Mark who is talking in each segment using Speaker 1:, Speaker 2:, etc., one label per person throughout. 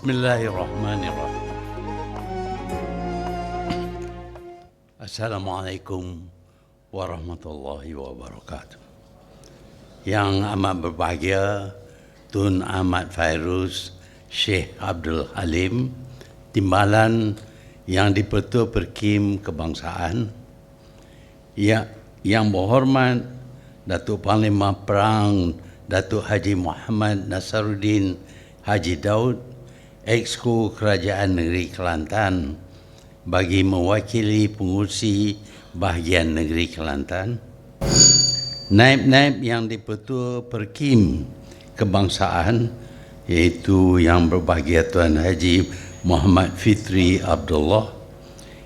Speaker 1: Bismillahirrahmanirrahim. Assalamualaikum warahmatullahi wabarakatuh. Yang amat berbahagia Tun Ahmad Fairuz Syekh Abdul Halim Timbalan yang dipertua Perkim Kebangsaan ya, yang berhormat Datuk Panglima Perang Datuk Haji Muhammad Nasaruddin Haji Daud Exco Kerajaan Negeri Kelantan bagi mewakili pengurusi bahagian negeri Kelantan naib-naib yang dipertua Perkim Kebangsaan iaitu yang berbahagia Tuan Haji Muhammad Fitri Abdullah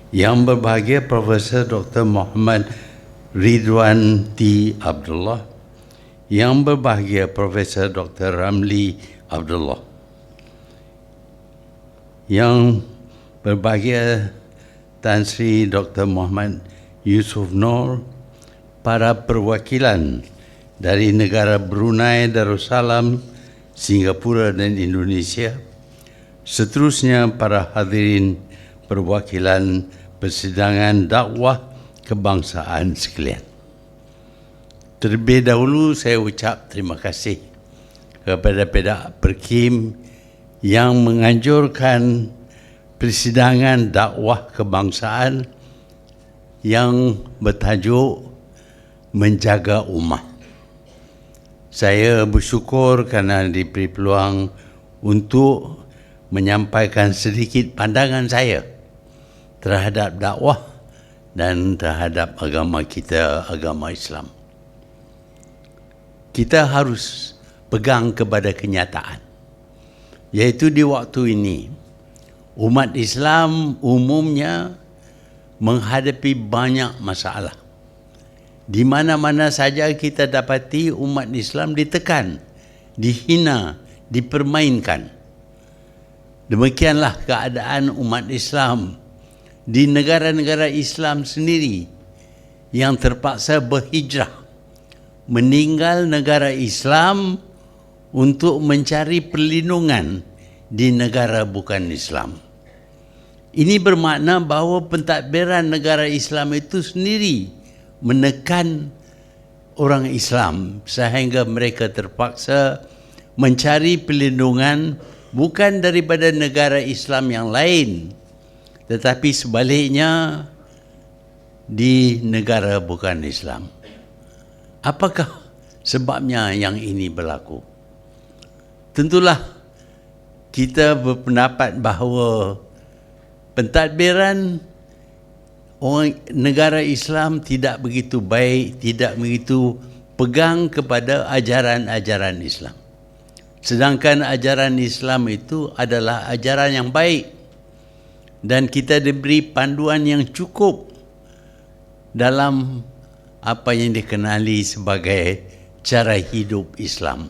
Speaker 1: yang berbahagia Profesor Dr. Muhammad Ridwan T. Abdullah yang berbahagia Profesor Dr. Ramli Abdullah yang berbahagia Tan Sri Dr. Muhammad Yusuf Nur para perwakilan dari negara Brunei Darussalam, Singapura dan Indonesia seterusnya para hadirin perwakilan persidangan dakwah kebangsaan sekalian. Terlebih dahulu saya ucap terima kasih kepada pedak Perkim yang menganjurkan persidangan dakwah kebangsaan yang bertajuk menjaga umat. Saya bersyukur kerana diberi peluang untuk menyampaikan sedikit pandangan saya terhadap dakwah dan terhadap agama kita, agama Islam. Kita harus pegang kepada kenyataan. Yaitu di waktu ini, umat Islam umumnya menghadapi banyak masalah. Di mana-mana saja kita dapati umat Islam ditekan, dihina, dipermainkan. Demikianlah keadaan umat Islam di negara-negara Islam sendiri yang terpaksa berhijrah meninggal negara Islam untuk mencari perlindungan di negara bukan Islam. Ini bermakna bahawa pentadbiran negara Islam itu sendiri menekan orang Islam sehingga mereka terpaksa mencari perlindungan bukan daripada negara Islam yang lain tetapi sebaliknya di negara bukan Islam. Apakah sebabnya yang ini berlaku? Tentulah kita berpendapat bahawa pentadbiran orang negara Islam tidak begitu baik, tidak begitu pegang kepada ajaran-ajaran Islam. Sedangkan ajaran Islam itu adalah ajaran yang baik dan kita diberi panduan yang cukup dalam apa yang dikenali sebagai cara hidup Islam.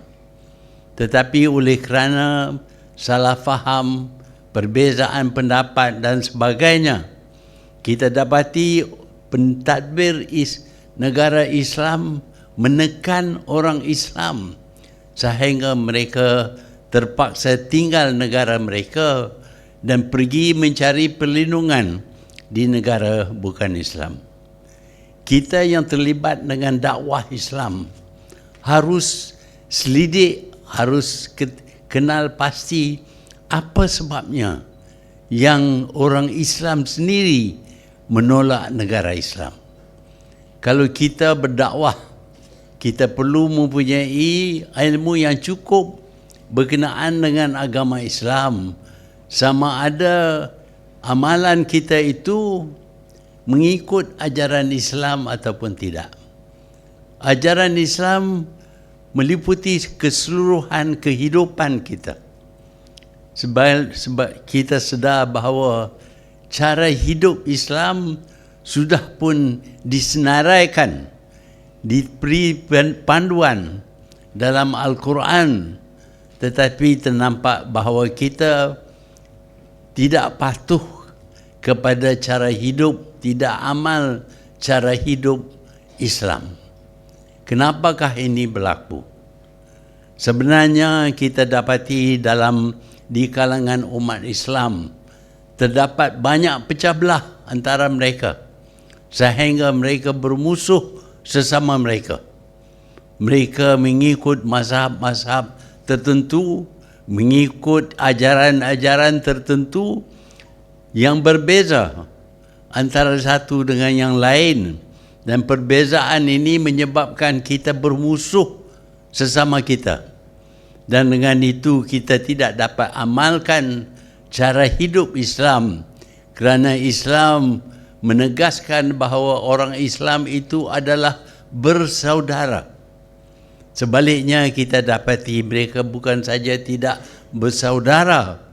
Speaker 1: Tetapi oleh kerana salah faham, perbezaan pendapat dan sebagainya, kita dapati pentadbir is, negara Islam menekan orang Islam sehingga mereka terpaksa tinggal negara mereka dan pergi mencari perlindungan di negara bukan Islam. Kita yang terlibat dengan dakwah Islam harus selidik, harus kenal pasti apa sebabnya yang orang Islam sendiri menolak negara Islam. Kalau kita berdakwah, kita perlu mempunyai ilmu yang cukup berkenaan dengan agama Islam sama ada amalan kita itu mengikut ajaran Islam ataupun tidak. Ajaran Islam meliputi keseluruhan kehidupan kita. Sebab, sebab kita sedar bahawa cara hidup Islam sudah pun disenaraikan, diberi panduan dalam Al-Quran tetapi ternampak bahawa kita tidak patuh kepada cara hidup, tidak amal cara hidup Islam. Kenapakah ini berlaku? Sebenarnya kita dapati dalam di kalangan umat Islam terdapat banyak pecah belah antara mereka sehingga mereka bermusuh sesama mereka. Mereka mengikut mazhab-mazhab tertentu, mengikut ajaran-ajaran tertentu yang berbeza antara satu dengan yang lain dan perbezaan ini menyebabkan kita bermusuh sesama kita. Dan dengan itu kita tidak dapat amalkan cara hidup Islam. Kerana Islam menegaskan bahawa orang Islam itu adalah bersaudara. Sebaliknya kita dapati mereka bukan saja tidak bersaudara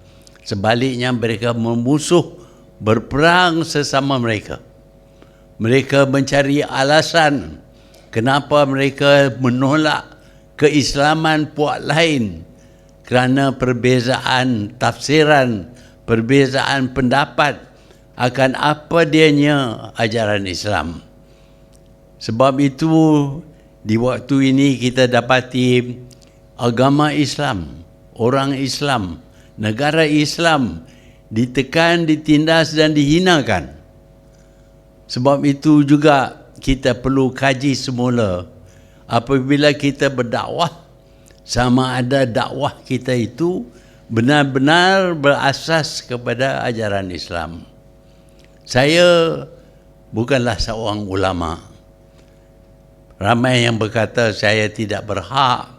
Speaker 1: sebaliknya mereka memusuh berperang sesama mereka. Mereka mencari alasan kenapa mereka menolak keislaman puak lain kerana perbezaan tafsiran, perbezaan pendapat akan apa dianya ajaran Islam. Sebab itu di waktu ini kita dapati agama Islam, orang Islam, negara Islam ditekan, ditindas dan dihinakan. Sebab itu juga kita perlu kaji semula apabila kita berdakwah sama ada dakwah kita itu benar-benar berasas kepada ajaran Islam. Saya bukanlah seorang ulama. Ramai yang berkata saya tidak berhak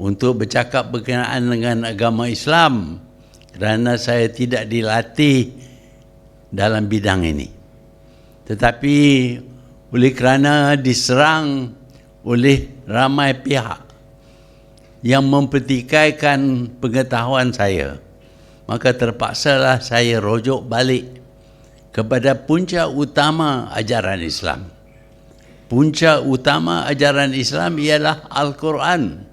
Speaker 1: untuk bercakap berkenaan dengan agama Islam kerana saya tidak dilatih dalam bidang ini. Tetapi oleh kerana diserang oleh ramai pihak yang mempertikaikan pengetahuan saya, maka terpaksalah saya rojok balik kepada punca utama ajaran Islam. Punca utama ajaran Islam ialah Al-Quran.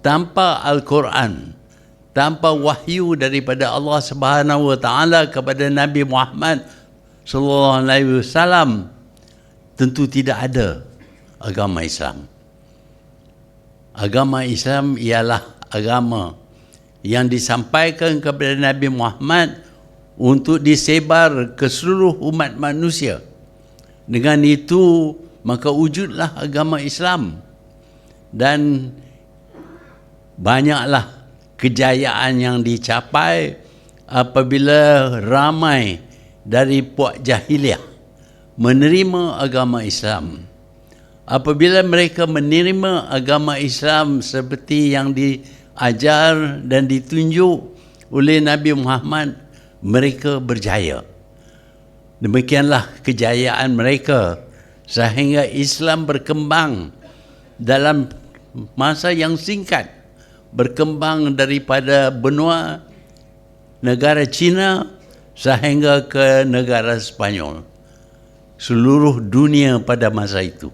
Speaker 1: Tanpa Al-Quran, tanpa wahyu daripada Allah Subhanahu wa taala kepada Nabi Muhammad sallallahu alaihi wasallam tentu tidak ada agama Islam. Agama Islam ialah agama yang disampaikan kepada Nabi Muhammad untuk disebar ke seluruh umat manusia. Dengan itu maka wujudlah agama Islam dan banyaklah kejayaan yang dicapai apabila ramai dari puak jahiliah menerima agama Islam. Apabila mereka menerima agama Islam seperti yang diajar dan ditunjuk oleh Nabi Muhammad, mereka berjaya. Demikianlah kejayaan mereka sehingga Islam berkembang dalam masa yang singkat berkembang daripada benua negara China sehingga ke negara Spanyol. Seluruh dunia pada masa itu.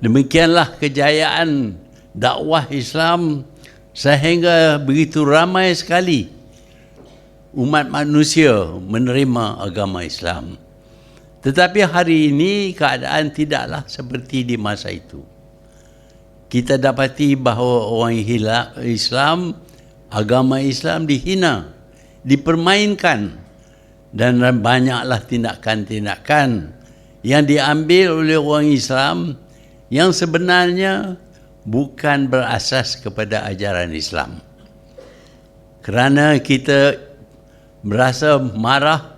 Speaker 1: Demikianlah kejayaan dakwah Islam sehingga begitu ramai sekali umat manusia menerima agama Islam. Tetapi hari ini keadaan tidaklah seperti di masa itu kita dapati bahawa orang Islam, agama Islam dihina, dipermainkan dan banyaklah tindakan-tindakan yang diambil oleh orang Islam yang sebenarnya bukan berasas kepada ajaran Islam. Kerana kita merasa marah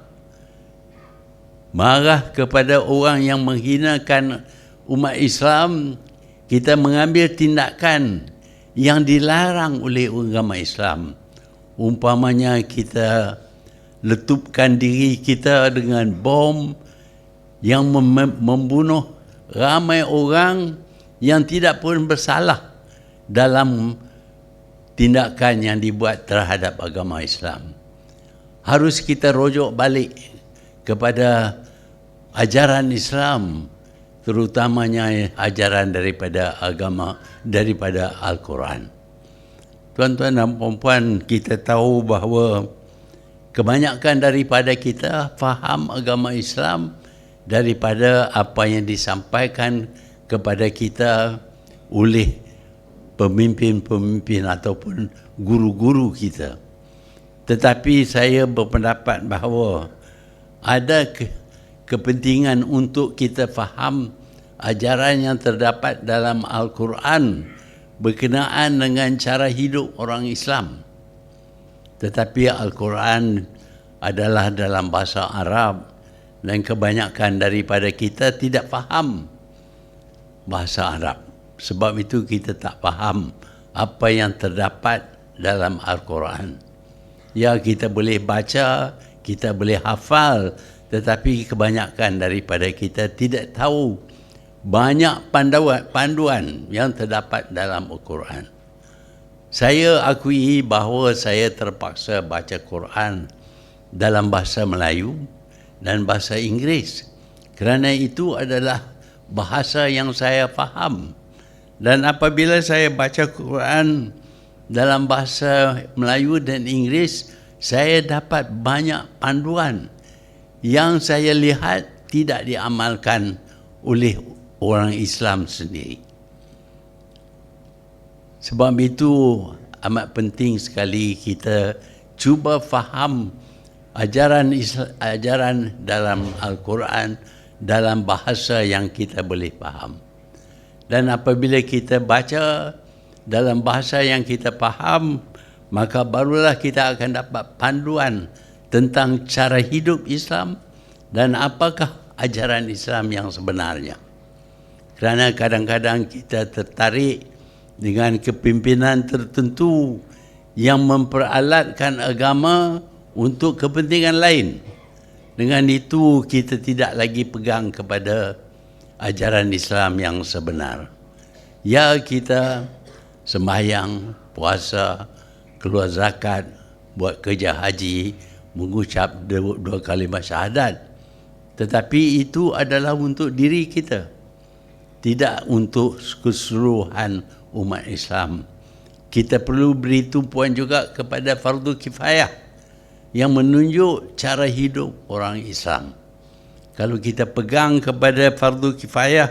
Speaker 1: marah kepada orang yang menghinakan umat Islam kita mengambil tindakan yang dilarang oleh agama Islam. Umpamanya kita letupkan diri kita dengan bom yang mem- membunuh ramai orang yang tidak pun bersalah dalam tindakan yang dibuat terhadap agama Islam. Harus kita rojok balik kepada ajaran Islam terutamanya ajaran daripada agama daripada Al-Quran. Tuan-tuan dan puan kita tahu bahawa kebanyakan daripada kita faham agama Islam daripada apa yang disampaikan kepada kita oleh pemimpin-pemimpin ataupun guru-guru kita. Tetapi saya berpendapat bahawa ada ke- kepentingan untuk kita faham ajaran yang terdapat dalam Al-Quran berkenaan dengan cara hidup orang Islam. Tetapi Al-Quran adalah dalam bahasa Arab dan kebanyakan daripada kita tidak faham bahasa Arab. Sebab itu kita tak faham apa yang terdapat dalam Al-Quran. Ya kita boleh baca, kita boleh hafal tetapi kebanyakan daripada kita tidak tahu banyak panduan, panduan yang terdapat dalam Al-Quran. Saya akui bahawa saya terpaksa baca Quran dalam bahasa Melayu dan bahasa Inggeris. Kerana itu adalah bahasa yang saya faham. Dan apabila saya baca Quran dalam bahasa Melayu dan Inggeris, saya dapat banyak panduan yang saya lihat tidak diamalkan oleh orang Islam sendiri. Sebab itu amat penting sekali kita cuba faham ajaran Islam, ajaran dalam Al-Quran dalam bahasa yang kita boleh faham. Dan apabila kita baca dalam bahasa yang kita faham, maka barulah kita akan dapat panduan tentang cara hidup Islam dan apakah ajaran Islam yang sebenarnya. Kerana kadang-kadang kita tertarik dengan kepimpinan tertentu yang memperalatkan agama untuk kepentingan lain. Dengan itu kita tidak lagi pegang kepada ajaran Islam yang sebenar. Ya kita sembahyang, puasa, keluar zakat, buat kerja haji, mengucap dua, dua kalimat syahadat. Tetapi itu adalah untuk diri kita. Tidak untuk keseluruhan umat Islam. Kita perlu beri tumpuan juga kepada fardu kifayah yang menunjuk cara hidup orang Islam. Kalau kita pegang kepada fardu kifayah,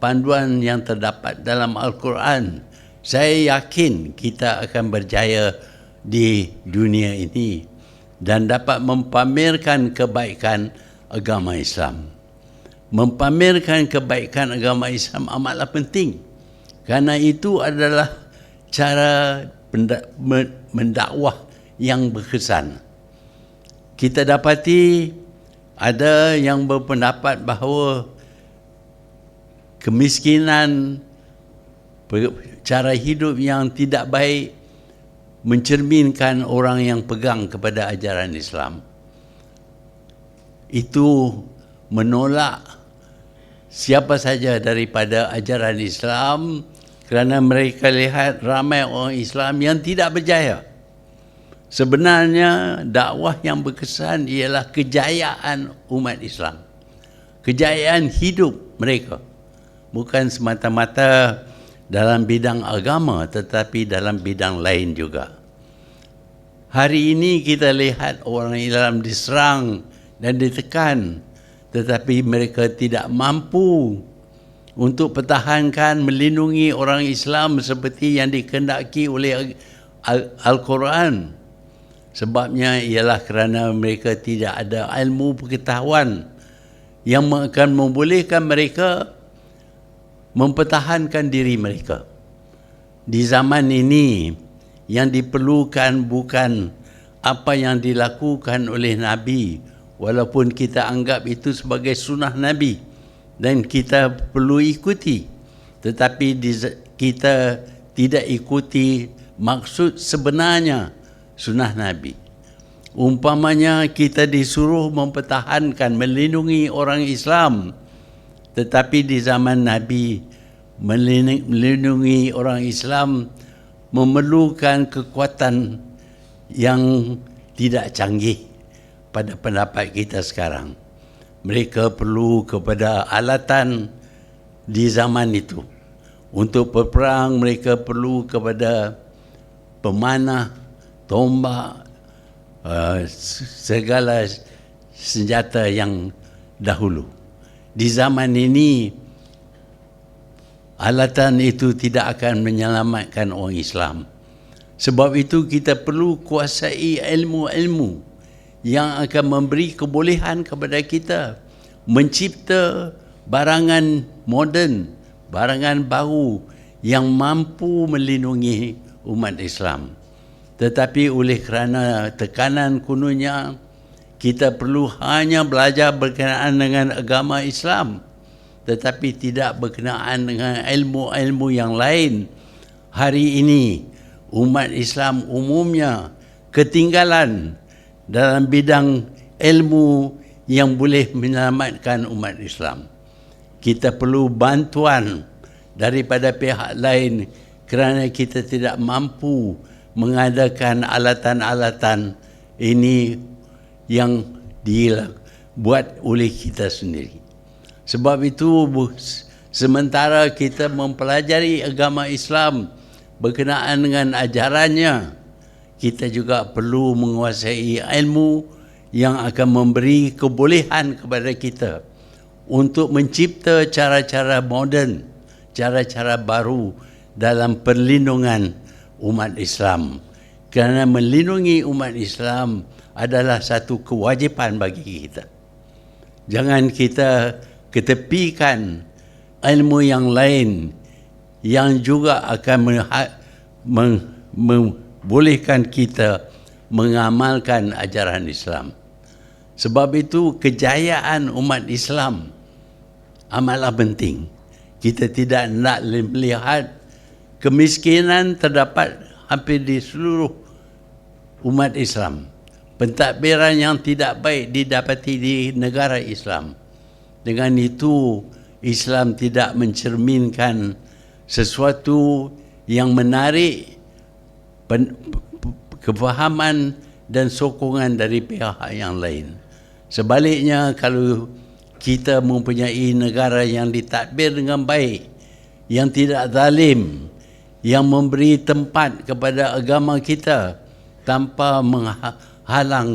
Speaker 1: panduan yang terdapat dalam Al-Quran, saya yakin kita akan berjaya di dunia ini dan dapat mempamerkan kebaikan agama Islam. Mempamerkan kebaikan agama Islam amatlah penting. Karena itu adalah cara mendakwah yang berkesan. Kita dapati ada yang berpendapat bahawa kemiskinan cara hidup yang tidak baik mencerminkan orang yang pegang kepada ajaran Islam itu menolak siapa saja daripada ajaran Islam kerana mereka lihat ramai orang Islam yang tidak berjaya. Sebenarnya dakwah yang berkesan ialah kejayaan umat Islam. Kejayaan hidup mereka. Bukan semata-mata dalam bidang agama tetapi dalam bidang lain juga. Hari ini kita lihat orang Islam diserang dan ditekan tetapi mereka tidak mampu untuk pertahankan melindungi orang Islam seperti yang dikendaki oleh Al-Quran. Sebabnya ialah kerana mereka tidak ada ilmu pengetahuan yang akan membolehkan mereka mempertahankan diri mereka. Di zaman ini yang diperlukan bukan apa yang dilakukan oleh Nabi walaupun kita anggap itu sebagai sunnah Nabi dan kita perlu ikuti tetapi kita tidak ikuti maksud sebenarnya sunnah Nabi. Umpamanya kita disuruh mempertahankan, melindungi orang Islam tetapi di zaman Nabi melindungi orang Islam memerlukan kekuatan yang tidak canggih pada pendapat kita sekarang. Mereka perlu kepada alatan di zaman itu. Untuk berperang mereka perlu kepada pemanah, tombak, uh, segala senjata yang dahulu di zaman ini alatan itu tidak akan menyelamatkan orang Islam. Sebab itu kita perlu kuasai ilmu-ilmu yang akan memberi kebolehan kepada kita mencipta barangan moden, barangan baru yang mampu melindungi umat Islam. Tetapi oleh kerana tekanan kununnya, kita perlu hanya belajar berkenaan dengan agama Islam tetapi tidak berkenaan dengan ilmu-ilmu yang lain. Hari ini umat Islam umumnya ketinggalan dalam bidang ilmu yang boleh menyelamatkan umat Islam. Kita perlu bantuan daripada pihak lain kerana kita tidak mampu mengadakan alatan-alatan ini yang dibuat oleh kita sendiri. Sebab itu sementara kita mempelajari agama Islam berkenaan dengan ajarannya, kita juga perlu menguasai ilmu yang akan memberi kebolehan kepada kita untuk mencipta cara-cara moden, cara-cara baru dalam perlindungan umat Islam. Kerana melindungi umat Islam adalah satu kewajipan bagi kita. Jangan kita ketepikan ilmu yang lain yang juga akan membolehkan kita mengamalkan ajaran Islam. Sebab itu kejayaan umat Islam amatlah penting. Kita tidak nak melihat kemiskinan terdapat hampir di seluruh umat Islam pentadbiran yang tidak baik didapati di negara Islam. Dengan itu Islam tidak mencerminkan sesuatu yang menarik kefahaman dan sokongan dari pihak yang lain. Sebaliknya kalau kita mempunyai negara yang ditadbir dengan baik, yang tidak zalim, yang memberi tempat kepada agama kita tanpa menghalang halang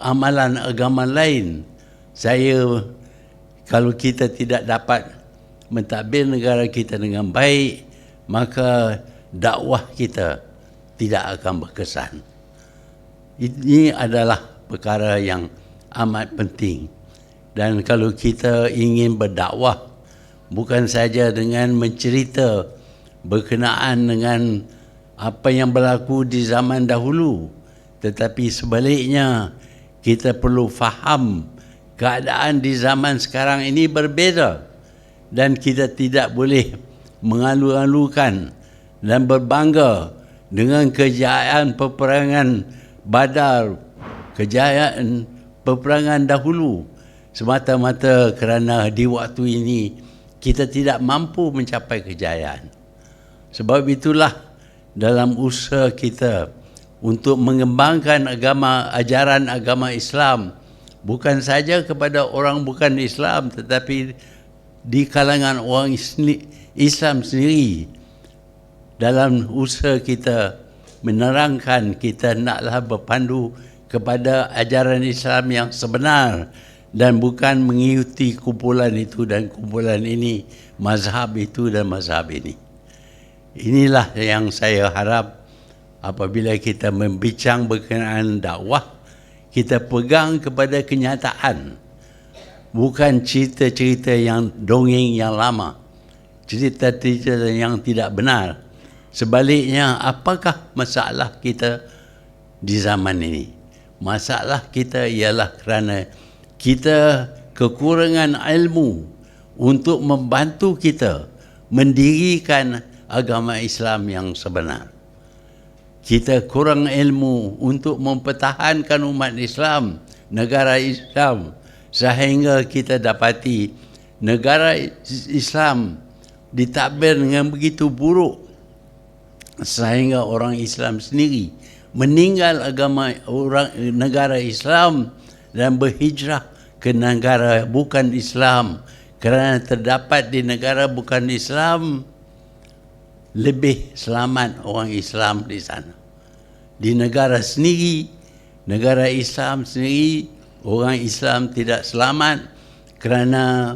Speaker 1: amalan agama lain. Saya kalau kita tidak dapat mentadbir negara kita dengan baik, maka dakwah kita tidak akan berkesan. Ini adalah perkara yang amat penting. Dan kalau kita ingin berdakwah bukan saja dengan mencerita berkenaan dengan apa yang berlaku di zaman dahulu, tetapi sebaliknya kita perlu faham keadaan di zaman sekarang ini berbeza dan kita tidak boleh mengalu-alukan dan berbangga dengan kejayaan peperangan badar kejayaan peperangan dahulu semata-mata kerana di waktu ini kita tidak mampu mencapai kejayaan. Sebab itulah dalam usaha kita untuk mengembangkan agama ajaran agama Islam bukan saja kepada orang bukan Islam tetapi di kalangan orang Islam sendiri dalam usaha kita menerangkan kita naklah berpandu kepada ajaran Islam yang sebenar dan bukan mengikuti kumpulan itu dan kumpulan ini mazhab itu dan mazhab ini. Inilah yang saya harap apabila kita membincang berkenaan dakwah kita pegang kepada kenyataan bukan cerita-cerita yang dongeng yang lama cerita-cerita yang tidak benar sebaliknya apakah masalah kita di zaman ini? Masalah kita ialah kerana kita kekurangan ilmu untuk membantu kita mendirikan agama Islam yang sebenar. Kita kurang ilmu untuk mempertahankan umat Islam, negara Islam sehingga kita dapati negara Islam ditakbir dengan begitu buruk sehingga orang Islam sendiri meninggal agama orang negara Islam dan berhijrah ke negara bukan Islam. Kerana terdapat di negara bukan Islam lebih selamat orang Islam di sana. Di negara sendiri, negara Islam sendiri, orang Islam tidak selamat kerana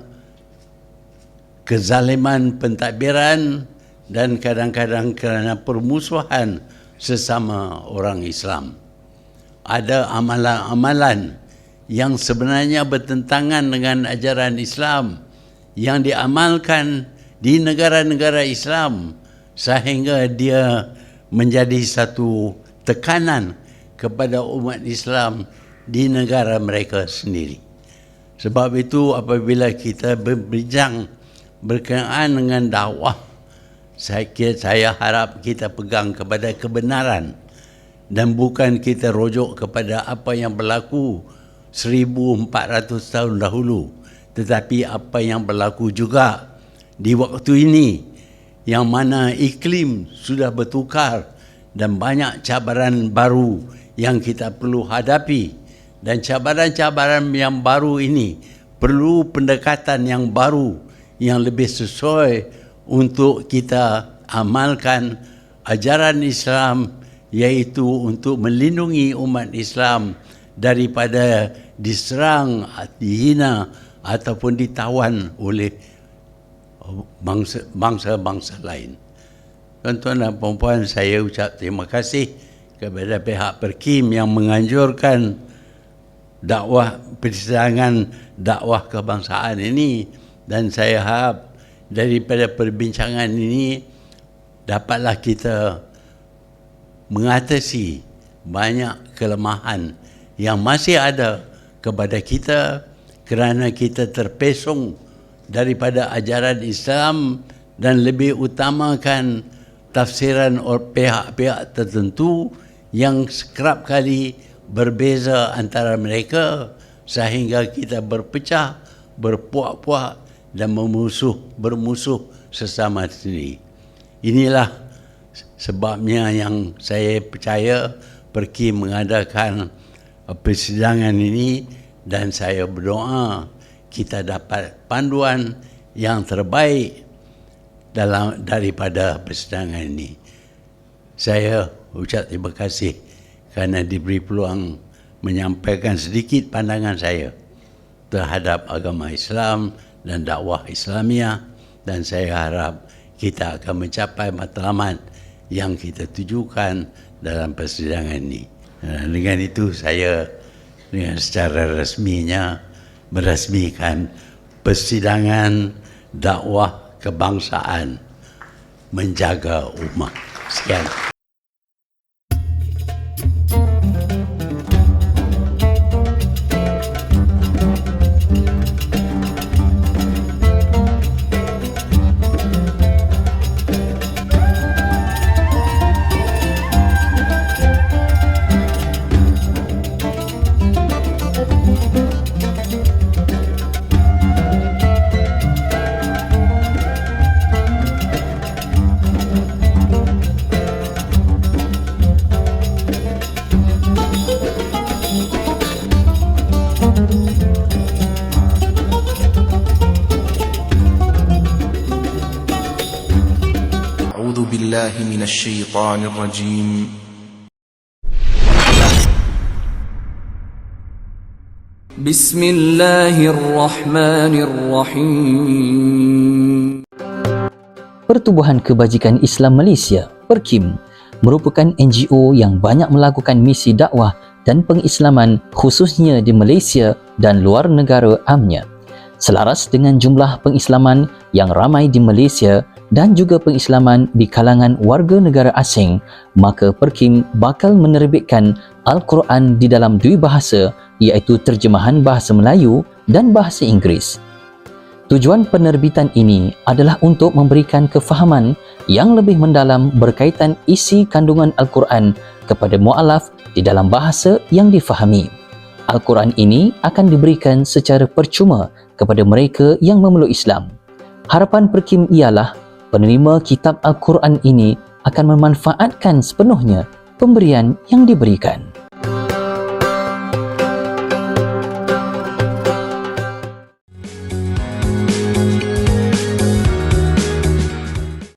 Speaker 1: kezaliman pentadbiran dan kadang-kadang kerana permusuhan sesama orang Islam. Ada amalan-amalan yang sebenarnya bertentangan dengan ajaran Islam yang diamalkan di negara-negara Islam sehingga dia menjadi satu tekanan kepada umat Islam di negara mereka sendiri. Sebab itu apabila kita berbincang berkenaan dengan dakwah saya saya harap kita pegang kepada kebenaran dan bukan kita rujuk kepada apa yang berlaku 1400 tahun dahulu. Tetapi apa yang berlaku juga di waktu ini yang mana iklim sudah bertukar dan banyak cabaran baru yang kita perlu hadapi. Dan cabaran-cabaran yang baru ini perlu pendekatan yang baru yang lebih sesuai untuk kita amalkan ajaran Islam yaitu untuk melindungi umat Islam daripada diserang, dihina ataupun ditawan oleh bangsa-bangsa lain. Tuan-tuan dan puan saya ucap terima kasih kepada pihak Perkim yang menganjurkan dakwah persidangan dakwah kebangsaan ini dan saya harap daripada perbincangan ini dapatlah kita mengatasi banyak kelemahan yang masih ada kepada kita kerana kita terpesong daripada ajaran Islam dan lebih utamakan tafsiran pihak-pihak tertentu yang kerap kali berbeza antara mereka sehingga kita berpecah, berpuak-puak dan memusuh, bermusuh sesama sendiri. Inilah sebabnya yang saya percaya pergi mengadakan persidangan ini dan saya berdoa kita dapat panduan yang terbaik dalam daripada persidangan ini. Saya ucap terima kasih kerana diberi peluang menyampaikan sedikit pandangan saya terhadap agama Islam dan dakwah Islamiah dan saya harap kita akan mencapai matlamat yang kita tujukan dalam persidangan ini. Dengan itu saya dengan secara resminya merasmikan persidangan dakwah kebangsaan menjaga umat. Sekian.
Speaker 2: الشيطان الرجيم بسم الله الرحمن الرحيم
Speaker 3: Pertubuhan Kebajikan Islam Malaysia, PERKIM, merupakan NGO yang banyak melakukan misi dakwah dan pengislaman khususnya di Malaysia dan luar negara amnya. Selaras dengan jumlah pengislaman yang ramai di Malaysia dan juga pengislaman di kalangan warga negara asing, maka Perkim bakal menerbitkan Al-Quran di dalam dua bahasa iaitu terjemahan bahasa Melayu dan bahasa Inggeris. Tujuan penerbitan ini adalah untuk memberikan kefahaman yang lebih mendalam berkaitan isi kandungan Al-Quran kepada mu'alaf di dalam bahasa yang difahami. Al-Quran ini akan diberikan secara percuma kepada mereka yang memeluk Islam. Harapan Perkim ialah penerima kitab Al-Quran ini akan memanfaatkan sepenuhnya pemberian yang diberikan.